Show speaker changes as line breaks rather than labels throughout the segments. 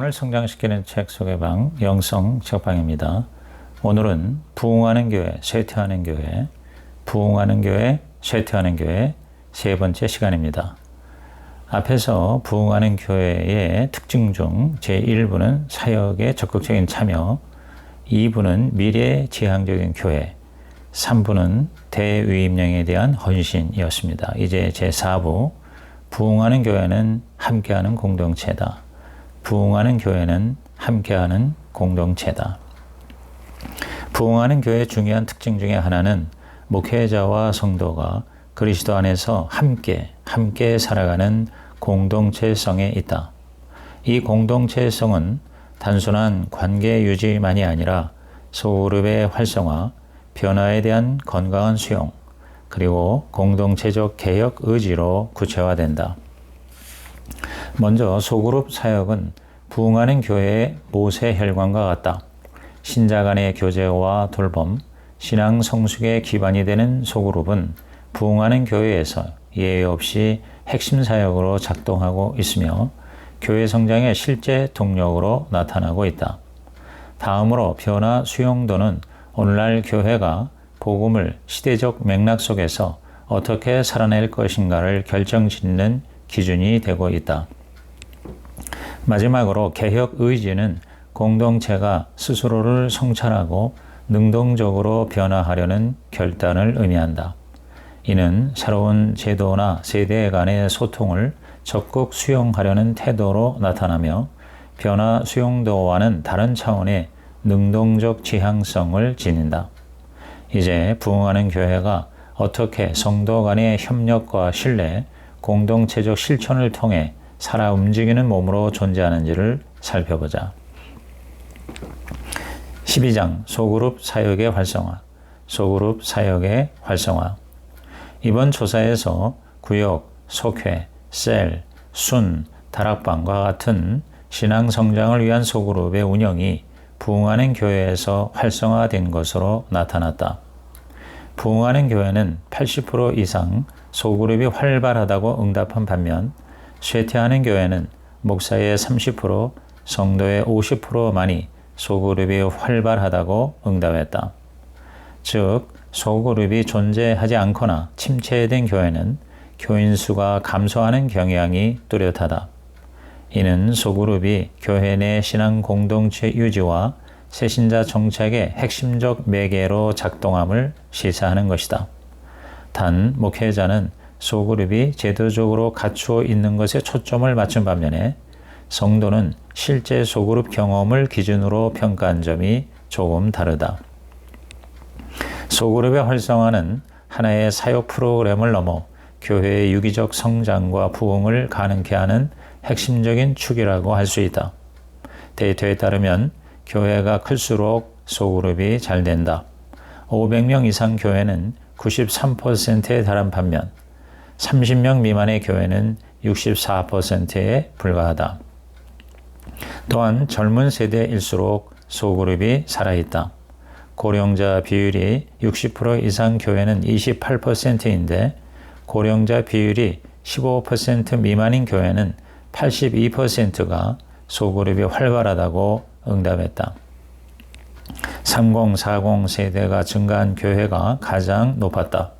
영혼을 성장시키는 책 소개방 영성 책방입니다. 오늘은 부흥하는 교회, 쇠퇴하는 교회, 부흥하는 교회, 쇠퇴하는 교회 세 번째 시간입니다. 앞에서 부흥하는 교회의 특징 중 제1부는 사역의 적극적인 참여, 2부는 미래 지향적인 교회, 3부는 대위임령에 대한 헌신이었습니다. 이제 제4부 부흥하는 교회는 함께하는 공동체다. 부흥하는 교회는 함께하는 공동체다. 부흥하는 교회의 중요한 특징 중에 하나는 목회자와 성도가 그리스도 안에서 함께, 함께 살아가는 공동체성에 있다. 이 공동체성은 단순한 관계 유지만이 아니라 소그룹의 활성화, 변화에 대한 건강한 수용, 그리고 공동체적 개혁 의지로 구체화된다. 먼저 소그룹 사역은 부흥하는 교회의 모세 혈관과 같다. 신자 간의 교제와 돌봄, 신앙 성숙의 기반이 되는 소그룹은 부흥하는 교회에서 예외 없이 핵심 사역으로 작동하고 있으며 교회 성장의 실제 동력으로 나타나고 있다. 다음으로 변화 수용도는 오늘날 교회가 복음을 시대적 맥락 속에서 어떻게 살아낼 것인가를 결정짓는 기준이 되고 있다. 마지막으로 개혁 의지는 공동체가 스스로를 성찰하고 능동적으로 변화하려는 결단을 의미한다. 이는 새로운 제도나 세대 간의 소통을 적극 수용하려는 태도로 나타나며 변화 수용도와는 다른 차원의 능동적 지향성을 지닌다. 이제 부흥하는 교회가 어떻게 성도 간의 협력과 신뢰, 공동체적 실천을 통해 살아 움직이는 몸으로 존재하는지를 살펴보자. 12장 소그룹 사역의 활성화, 소그룹 사역의 활성화. 이번 조사에서 구역, 속회, 셀, 순, 다락방과 같은 신앙 성장을 위한 소그룹의 운영이 부흥하는 교회에서 활성화된 것으로 나타났다. 부흥하는 교회는 80% 이상 소그룹이 활발하다고 응답한 반면 쇠퇴하는 교회는 목사의 30%, 성도의 50%만이 소그룹이 활발하다고 응답했다. 즉, 소그룹이 존재하지 않거나 침체된 교회는 교인 수가 감소하는 경향이 뚜렷하다. 이는 소그룹이 교회 내 신앙 공동체 유지와 새신자 정책의 핵심적 매개로 작동함을 시사하는 것이다. 단, 목회자는 소그룹이 제도적으로 갖추어 있는 것에 초점을 맞춘 반면에 성도는 실제 소그룹 경험을 기준으로 평가한 점이 조금 다르다. 소그룹의 활성화는 하나의 사역 프로그램을 넘어 교회의 유기적 성장과 부흥을 가능케 하는 핵심적인 축이라고 할 수 있다. 데이터에 따르면 교회가 클수록 소그룹이 잘 된다. 500명 이상 교회는 93%에 달한 반면 30명 미만의 교회는 64%에 불과하다. 또한 젊은 세대일수록 소그룹이 살아있다. 고령자 비율이 60% 이상 교회는 28%인데 고령자 비율이 15% 미만인 교회는 82%가 소그룹이 활발하다고 응답했다. 30, 40 세대가 증가한 교회가 가장 높았다.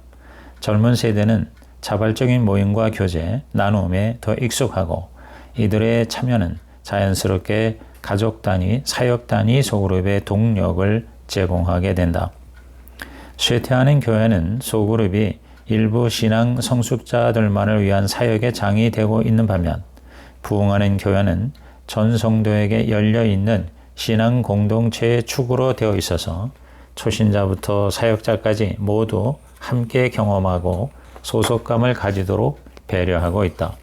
젊은 세대는 자발적인 모임과 교제, 나눔에 더 익숙하고 이들의 참여는 자연스럽게 가족 단위, 사역 단위 소그룹의 동력을 제공하게 된다. 쇠퇴하는 교회는 소그룹이 일부 신앙 성숙자들만을 위한 사역의 장이 되고 있는 반면 부흥하는 교회는 전 성도에게 열려 있는 신앙 공동체의 축으로 되어 있어서 초신자부터 사역자까지 모두 함께 경험하고 소속감을 가지도록 배려하고 있다.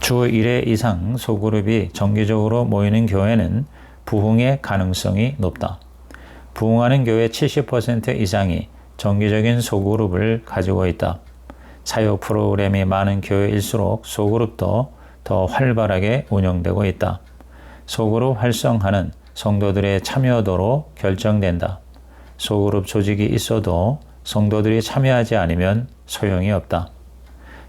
주 1회 이상 소그룹이 정기적으로 모이는 교회는 부흥의 가능성이 높다. 부흥하는 교회 70% 이상이 정기적인 소그룹을 가지고 있다. 사역 프로그램이 많은 교회일수록 소그룹도 더 활발하게 운영되고 있다. 소그룹 활성화는 성도들의 참여도로 결정된다. 소그룹 조직이 있어도 성도들이 참여하지 않으면 소용이 없다.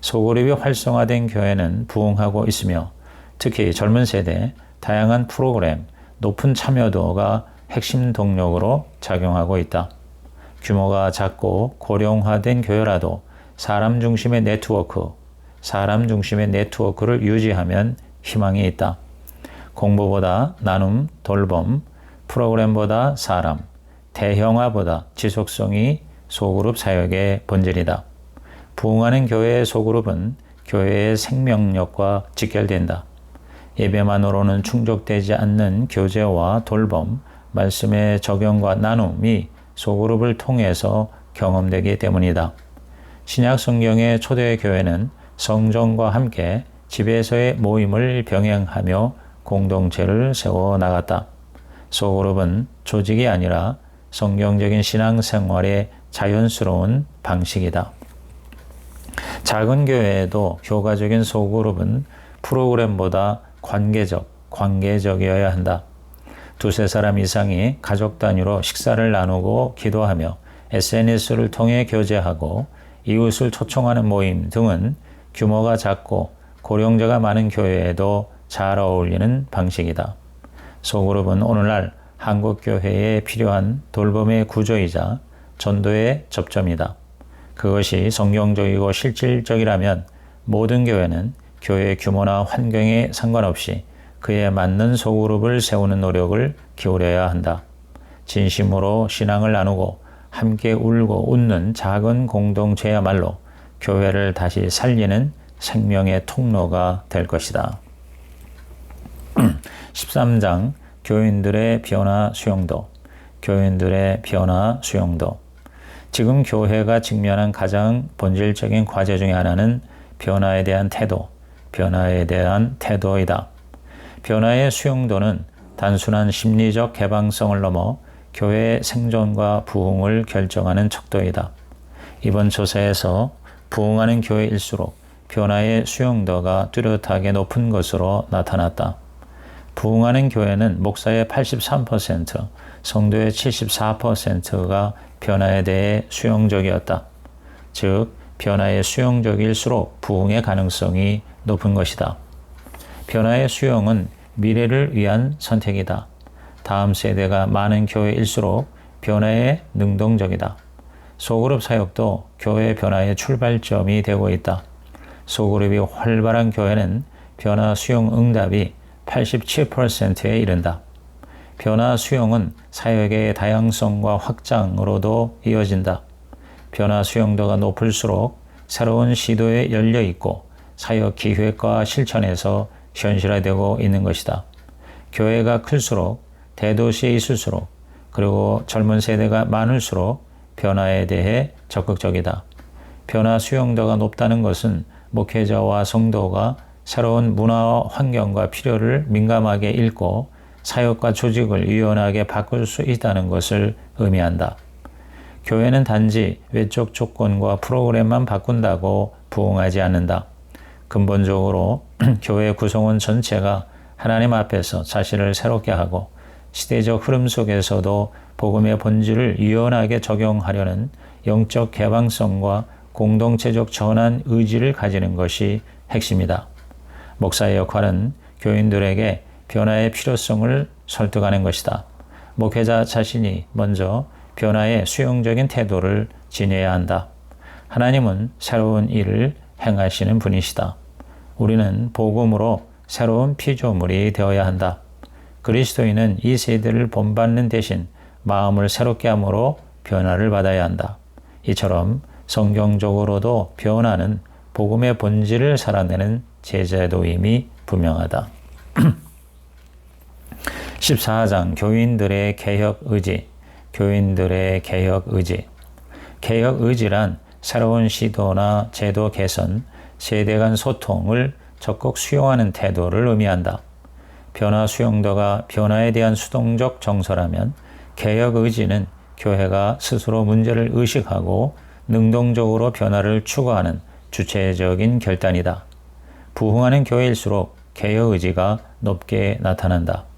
소그룹이 활성화된 교회는 부흥하고 있으며 특히 젊은 세대, 다양한 프로그램, 높은 참여도가 핵심 동력으로 작용하고 있다. 규모가 작고 고령화된 교회라도 사람 중심의 네트워크, 사람 중심의 네트워크를 유지하면 희망이 있다. 공부보다 나눔, 돌봄, 프로그램보다 사람, 대형화보다 지속성이 소그룹 사역의 본질이다. 부흥하는 교회의 소그룹은 교회의 생명력과 직결된다. 예배만으로는 충족되지 않는 교제와 돌봄, 말씀의 적용과 나눔이 소그룹을 통해서 경험되기 때문이다. 신약 성경의 초대 교회는 성전과 함께 집에서의 모임을 병행하며 공동체를 세워 나갔다. 소그룹은 조직이 아니라 성경적인 신앙생활의 자연스러운 방식이다. 작은 교회에도 효과적인 소그룹은 프로그램보다 관계적, 관계적이어야 한다. 두세 사람 이상이 가족 단위로 식사를 나누고 기도하며 SNS를 통해 교제하고 이웃을 초청하는 모임 등은 규모가 작고 고령자가 많은 교회에도 잘 어울리는 방식이다. 소그룹은 오늘날 한국 교회에 필요한 돌봄의 구조이자 전도의 접점이다. 그것이 성경적이고 실질적이라면 모든 교회는 교회 규모나 환경에 상관없이 그에 맞는 소그룹을 세우는 노력을 기울여야 한다. 진심으로 신앙을 나누고 함께 울고 웃는 작은 공동체야말로 교회를 다시 살리는 생명의 통로가 될 것이다. 13장 교인들의 변화 수용도 교인들의 변화 수용도 지금 교회가 직면한 가장 본질적인 과제 중의 하나는 변화에 대한 태도, 변화에 대한 태도이다. 변화의 수용도는 단순한 심리적 개방성을 넘어 교회의 생존과 부흥을 결정하는 척도이다. 이번 조사에서 부흥하는 교회일수록 변화의 수용도가 뚜렷하게 높은 것으로 나타났다. 부흥하는 교회는 목사의 83%, 성도의 74%가 변화에 대해 수용적이었다. 즉, 변화의 수용적일수록 부흥의 가능성이 높은 것이다. 변화의 수용은 미래를 위한 선택이다. 다음 세대가 많은 교회일수록 변화에 능동적이다. 소그룹 사역도 교회 변화의 출발점이 되고 있다. 소그룹이 활발한 교회는 변화 수용 응답이 87%에 이른다. 변화 수용은 사역의 다양성과 확장으로도 이어진다. 변화 수용도가 높을수록 새로운 시도에 열려 있고 사역 기획과 실천에서 현실화되고 있는 것이다. 교회가 클수록 대도시에 있을수록 그리고 젊은 세대가 많을수록 변화에 대해 적극적이다. 변화 수용도가 높다는 것은 목회자와 성도가 새로운 문화와 환경과 필요를 민감하게 읽고 사역과 조직을 유연하게 바꿀 수 있다는 것을 의미한다. 교회는 단지 외적 조건과 프로그램만 바꾼다고 부응하지 않는다. 근본적으로 교회 구성원 전체가 하나님 앞에서 자신을 새롭게 하고 시대적 흐름 속에서도 복음의 본질을 유연하게 적용하려는 영적 개방성과 공동체적 전환 의지를 가지는 것이 핵심이다. 목사의 역할은 교인들에게 변화의 필요성을 설득하는 것이다. 목회자 자신이 먼저 변화의 수용적인 태도를 지녀야 한다. 하나님은 새로운 일을 행하시는 분이시다. 우리는 복음으로 새로운 피조물이 되어야 한다. 그리스도인은 이 세대를 본받는 대신 마음을 새롭게 함으로 변화를 받아야 한다. 이처럼 성경적으로도 변화는 복음의 본질을 살아내는 제자도임이 분명하다. 14장 교인들의 개혁 의지 교인들의 개혁 의지 개혁 의지란 새로운 시도나 제도 개선, 세대 간 소통을 적극 수용하는 태도를 의미한다. 변화 수용도가 변화에 대한 수동적 정서라면 개혁 의지는 교회가 스스로 문제를 의식하고 능동적으로 변화를 추구하는 주체적인 결단이다. 부흥하는 교회일수록 개혁 의지가 높게 나타난다.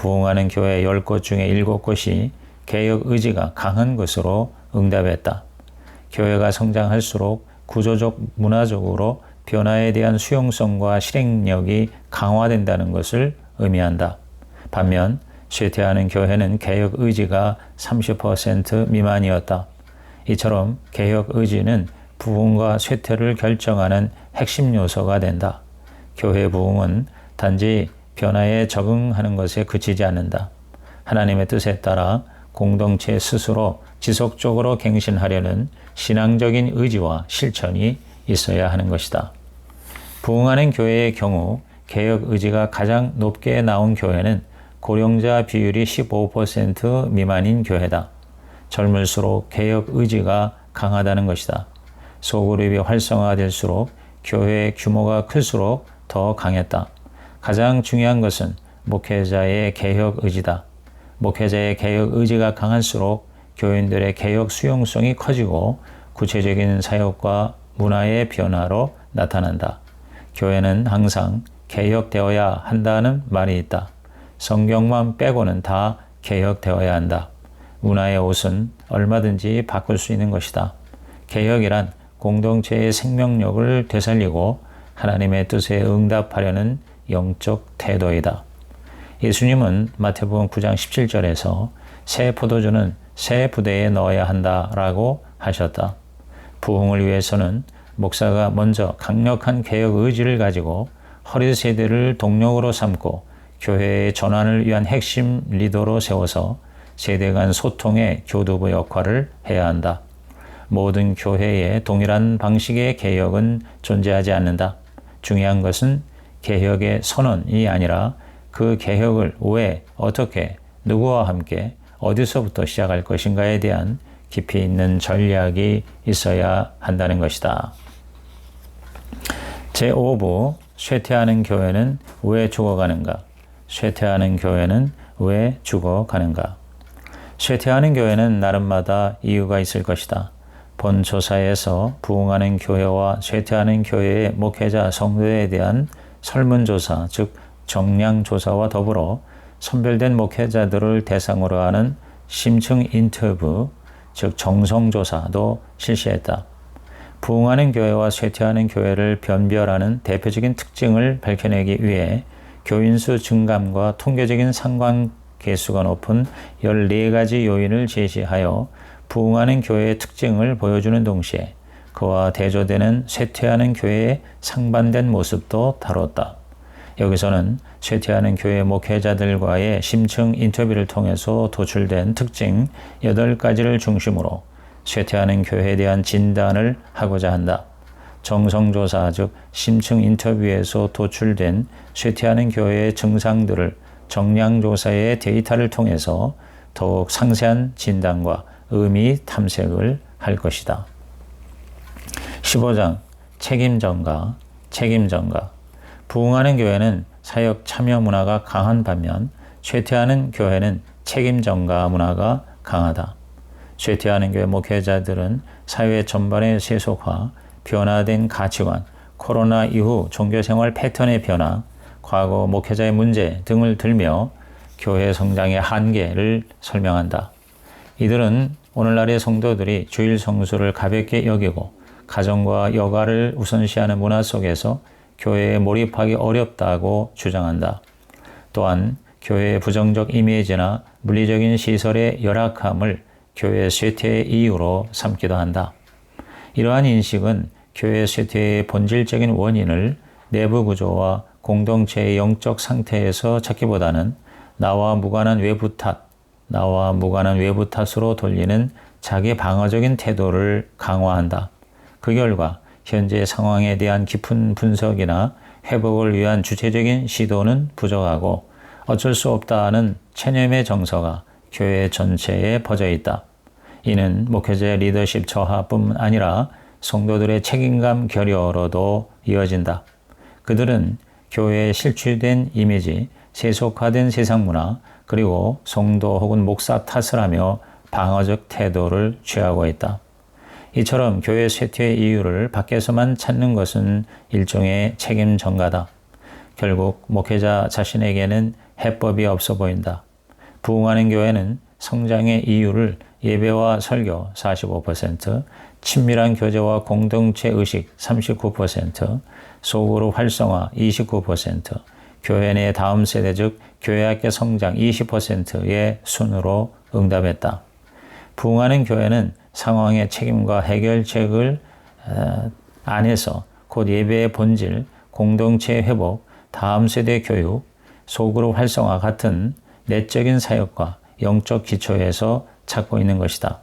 부흥하는 교회 10곳 중에 7곳이 개혁 의지가 강한 것으로 응답했다. 교회가 성장할수록 구조적 문화적으로 변화에 대한 수용성과 실행력이 강화된다는 것을 의미한다. 반면 쇠퇴하는 교회는 개혁 의지가 30% 미만이었다. 이처럼 개혁 의지는 부흥과 쇠퇴를 결정하는 핵심 요소가 된다. 교회 부흥은 단지 변화에 적응하는 것에 그치지 않는다. 하나님의 뜻에 따라 공동체 스스로 지속적으로 갱신하려는 신앙적인 의지와 실천이 있어야 하는 것이다. 부흥하는 교회의 경우 개혁 의지가 가장 높게 나온 교회는 고령자 비율이 15% 미만인 교회다. 젊을수록 개혁 의지가 강하다는 것이다. 소그룹이 활성화될수록 교회의 규모가 클수록 더 강했다. 가장 중요한 것은 목회자의 개혁 의지다. 목회자의 개혁 의지가 강할수록 교인들의 개혁 수용성이 커지고 구체적인 사역과 문화의 변화로 나타난다. 교회는 항상 개혁되어야 한다는 말이 있다. 성경만 빼고는 다 개혁되어야 한다. 문화의 옷은 얼마든지 바꿀 수 있는 것이다. 개혁이란 공동체의 생명력을 되살리고 하나님의 뜻에 응답하려는 영적 태도이다. 예수님은 마태복음 9장 17절에서 새 포도주는 새 부대에 넣어야 한다라고 하셨다. 부흥을 위해서는 목사가 먼저 강력한 개혁 의지를 가지고 허리 세대를 동력으로 삼고 교회의 전환을 위한 핵심 리더로 세워서 세대 간 소통의 교두부 역할을 해야 한다. 모든 교회에 동일한 방식의 개혁은 존재하지 않는다. 중요한 것은 개혁의 선언이 아니라 그 개혁을 왜, 어떻게, 누구와 함께, 어디서부터 시작할 것인가에 대한 깊이 있는 전략이 있어야 한다는 것이다. 제5부 쇠퇴하는 교회는 왜 죽어가는가? 쇠퇴하는 교회는 왜 죽어가는가? 쇠퇴하는 교회는 나름마다 이유가 있을 것이다. 본 조사에서 부흥하는 교회와 쇠퇴하는 교회의 목회자 성도에 대한 설문조사, 즉 정량조사와 더불어 선별된 목회자들을 대상으로 하는 심층 인터뷰, 즉 정성조사도 실시했다. 부흥하는 교회와 쇠퇴하는 교회를 변별하는 대표적인 특징을 밝혀내기 위해 교인수 증감과 통계적인 상관계수가 높은 14가지 요인을 제시하여 부흥하는 교회의 특징을 보여주는 동시에 그와 대조되는 쇠퇴하는 교회의 상반된 모습도 다뤘다. 여기서는 쇠퇴하는 교회 목회자들과의 심층 인터뷰를 통해서 도출된 특징 8가지를 중심으로 쇠퇴하는 교회에 대한 진단을 하고자 한다. 정성조사 즉 심층 인터뷰에서 도출된 쇠퇴하는 교회의 증상들을 정량조사의 데이터를 통해서 더욱 상세한 진단과 의미 탐색을 할 것이다. 15장 책임전가 책임전가 부흥하는 교회는 사역 참여 문화가 강한 반면 쇠퇴하는 교회는 책임전가 문화가 강하다. 쇠퇴하는 교회 목회자들은 사회 전반의 세속화, 변화된 가치관, 코로나 이후 종교생활 패턴의 변화, 과거 목회자의 문제 등을 들며 교회 성장의 한계를 설명한다. 이들은 오늘날의 성도들이 주일 성수를 가볍게 여기고 가정과 여가를 우선시하는 문화 속에서 교회에 몰입하기 어렵다고 주장한다. 또한 교회의 부정적 이미지나 물리적인 시설의 열악함을 교회 쇠퇴의 이유로 삼기도 한다. 이러한 인식은 교회 쇠퇴의 본질적인 원인을 내부 구조와 공동체의 영적 상태에서 찾기보다는 나와 무관한 외부 탓, 나와 무관한 외부 탓으로 돌리는 자기 방어적인 태도를 강화한다. 그 결과 현재 상황에 대한 깊은 분석이나 회복을 위한 주체적인 시도는 부족하고 어쩔 수 없다는 체념의 정서가 교회 전체에 퍼져 있다. 이는 목회자의 리더십 저하뿐 아니라 성도들의 책임감 결여로도 이어진다. 그들은 교회에 실추된 이미지, 세속화된 세상 문화, 그리고 성도 혹은 목사 탓을 하며 방어적 태도를 취하고 있다. 이처럼 교회 쇠퇴의 이유를 밖에서만 찾는 것은 일종의 책임 전가다. 결국 목회자 자신에게는 해법이 없어 보인다. 부흥하는 교회는 성장의 이유를 예배와 설교 45%, 친밀한 교제와 공동체 의식 39%, 소그룹 활성화 29%, 교회 내 다음 세대 즉 교회학교 성장 20%의 순으로 응답했다. 부흥하는 교회는 상황의 책임과 해결책을 어, 안에서 곧 예배의 본질, 공동체 회복, 다음 세대 교육, 소그룹 활성화 같은 내적인 사역과 영적 기초에서 찾고 있는 것이다.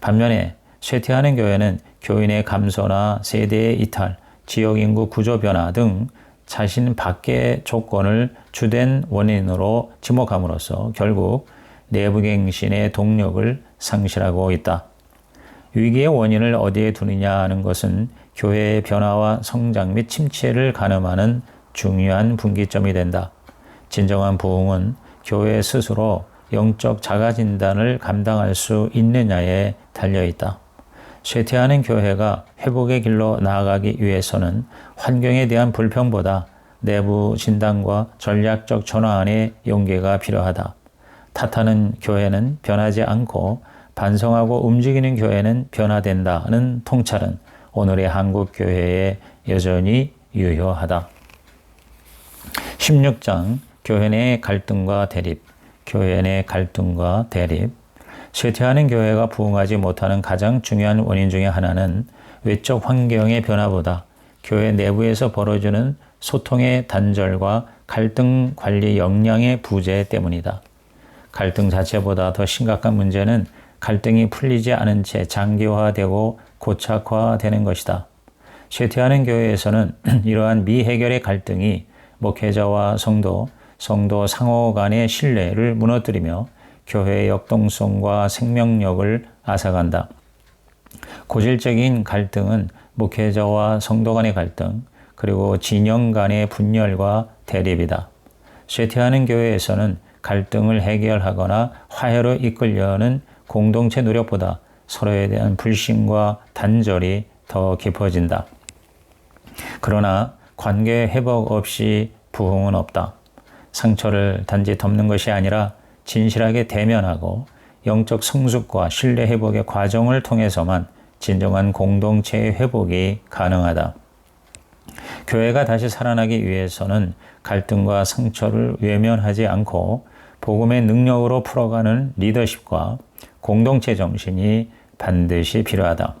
반면에 쇠퇴하는 교회는 교인의 감소나 세대의 이탈, 지역 인구 구조 변화 등 자신 밖의 조건을 주된 원인으로 지목함으로써 결국 내부갱신의 동력을 상실하고 있다. 위기의 원인을 어디에 두느냐 하는 것은 교회의 변화와 성장 및 침체를 가늠하는 중요한 분기점이 된다. 진정한 부흥은 교회 스스로 영적 자가 진단을 감당할 수 있느냐에 달려 있다. 쇠퇴하는 교회가 회복의 길로 나아가기 위해서는 환경에 대한 불평보다 내부 진단과 전략적 전환의 용기가 필요하다. 탓하는 교회는 변하지 않고 반성하고 움직이는 교회는 변화된다는 통찰은 오늘의 한국 교회에 여전히 유효하다. 16장 교회 내 갈등과 대립 교회 내 갈등과 대립 쇠퇴하는 교회가 부흥하지 못하는 가장 중요한 원인 중의 하나는 외적 환경의 변화보다 교회 내부에서 벌어지는 소통의 단절과 갈등 관리 역량의 부재 때문이다. 갈등 자체보다 더 심각한 문제는 갈등이 풀리지 않은 채 장기화되고 고착화되는 것이다. 쇠퇴하는 교회에서는 이러한 미해결의 갈등이 목회자와 성도, 성도 상호 간의 신뢰를 무너뜨리며 교회의 역동성과 생명력을 앗아간다. 고질적인 갈등은 목회자와 성도 간의 갈등, 그리고 진영 간의 분열과 대립이다. 쇠퇴하는 교회에서는 갈등을 해결하거나 화해로 이끌려는 공동체 노력보다 서로에 대한 불신과 단절이 더 깊어진다. 그러나 관계 회복 없이 부흥은 없다. 상처를 단지 덮는 것이 아니라 진실하게 대면하고 영적 성숙과 신뢰 회복의 과정을 통해서만 진정한 공동체의 회복이 가능하다. 교회가 다시 살아나기 위해서는 갈등과 상처를 외면하지 않고 복음의 능력으로 풀어가는 리더십과 공동체 정신이 반드시 필요하다.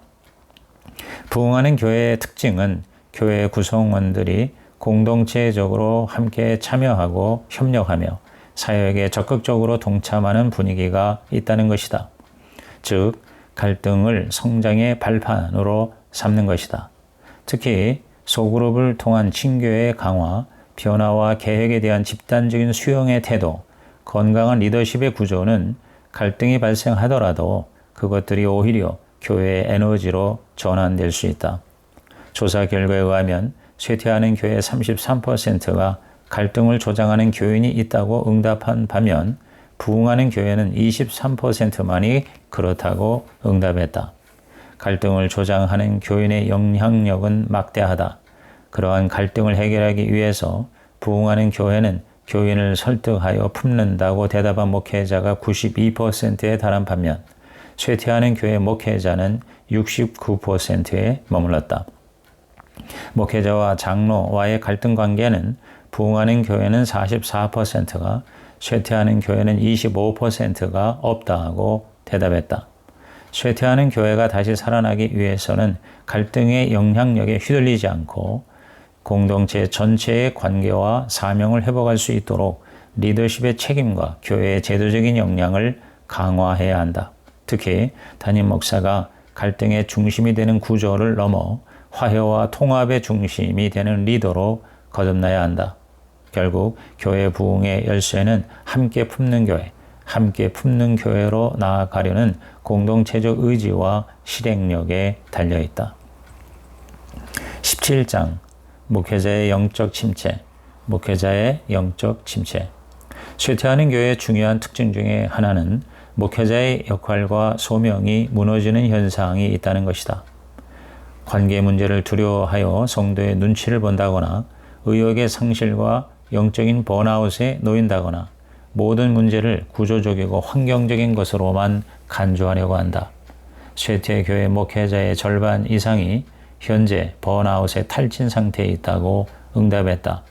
부흥하는 교회의 특징은 교회 구성원들이 공동체적으로 함께 참여하고 협력하며 사역에 적극적으로 동참하는 분위기가 있다는 것이다. 즉, 갈등을 성장의 발판으로 삼는 것이다. 특히 소그룹을 통한 친교의 강화, 변화와 계획에 대한 집단적인 수용의 태도, 건강한 리더십의 구조는 갈등이 발생하더라도 그것들이 오히려 교회의 에너지로 전환될 수 있다. 조사 결과에 의하면 쇠퇴하는 교회 33%가 갈등을 조장하는 교인이 있다고 응답한 반면 부흥하는 교회는 23%만이 그렇다고 응답했다. 갈등을 조장하는 교인의 영향력은 막대하다. 그러한 갈등을 해결하기 위해서 부흥하는 교회는 교인을 설득하여 품는다고 대답한 목회자가 92%에 달한 반면 쇠퇴하는 교회 목회자는 69%에 머물렀다. 목회자와 장로와의 갈등 관계는 부흥하는 교회는 44%가 쇠퇴하는 교회는 25%가 없다고 대답했다. 쇠퇴하는 교회가 다시 살아나기 위해서는 갈등의 영향력에 휘둘리지 않고 공동체 전체의 관계와 사명을 회복할 수 있도록 리더십의 책임과 교회의 제도적인 역량을 강화해야 한다. 특히 담임 목사가 갈등의 중심이 되는 구조를 넘어 화해와 통합의 중심이 되는 리더로 거듭나야 한다. 결국 교회 부흥의 열쇠는 함께 품는 교회, 함께 품는 교회로 나아가려는 공동체적 의지와 실행력에 달려 있다. 17장 목회자의 영적 침체, 목회자의 영적 침체. 쇠퇴하는 교회의 중요한 특징 중에 하나는 목회자의 역할과 소명이 무너지는 현상이 있다는 것이다. 관계 문제를 두려워하여 성도의 눈치를 본다거나 의욕의 상실과 영적인 번아웃에 놓인다거나 모든 문제를 구조적이고 환경적인 것으로만 간주하려고 한다. 쇠퇴 교회 목회자의 절반 이상이 현재 번아웃의 탈진 상태에 있다고 응답했다.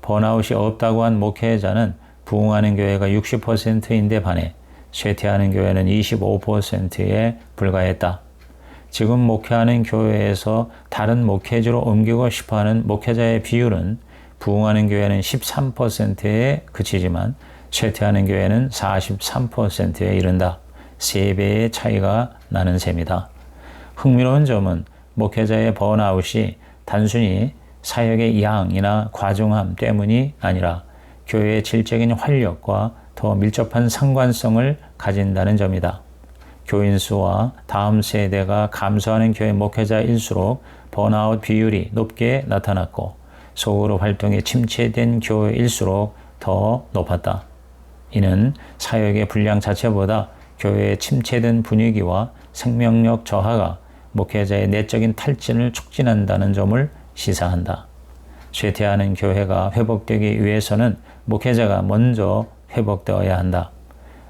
번아웃이 없다고 한 목회자는 부흥하는 교회가 60%인데 반해 쇠퇴하는 교회는 25%에 불과했다. 지금 목회하는 교회에서 다른 목회지로 옮기고 싶어하는 목회자의 비율은 부흥하는 교회는 13%에 그치지만 쇠퇴하는 교회는 43%에 이른다. 3배의 차이가 나는 셈이다. 흥미로운 점은 목회자의 번아웃이 단순히 사역의 양이나 과중함 때문이 아니라 교회의 질적인 활력과 더 밀접한 상관성을 가진다는 점이다. 교인 수와 다음 세대가 감소하는 교회 목회자일수록 번아웃 비율이 높게 나타났고 소그룹 활동이 침체된 교회일수록 더 높았다. 이는 사역의 분량 자체보다 교회의 침체된 분위기와 생명력 저하가 목회자의 내적인 탈진을 촉진한다는 점을 시사한다. 쇠퇴하는 교회가 회복되기 위해서는 목회자가 먼저 회복되어야 한다.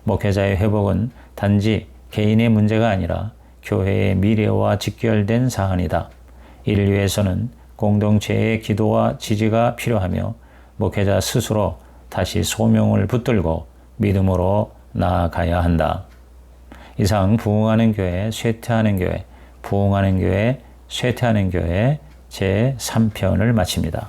목회자의 회복은 단지 개인의 문제가 아니라 교회의 미래와 직결된 사안이다. 이를 위해서는 공동체의 기도와 지지가 필요하며 목회자 스스로 다시 소명을 붙들고 믿음으로 나아가야 한다. 이상 부흥하는 교회, 쇠퇴하는 교회, 부흥하는 교회, 쇠퇴하는 교회 제 3편을 마칩니다.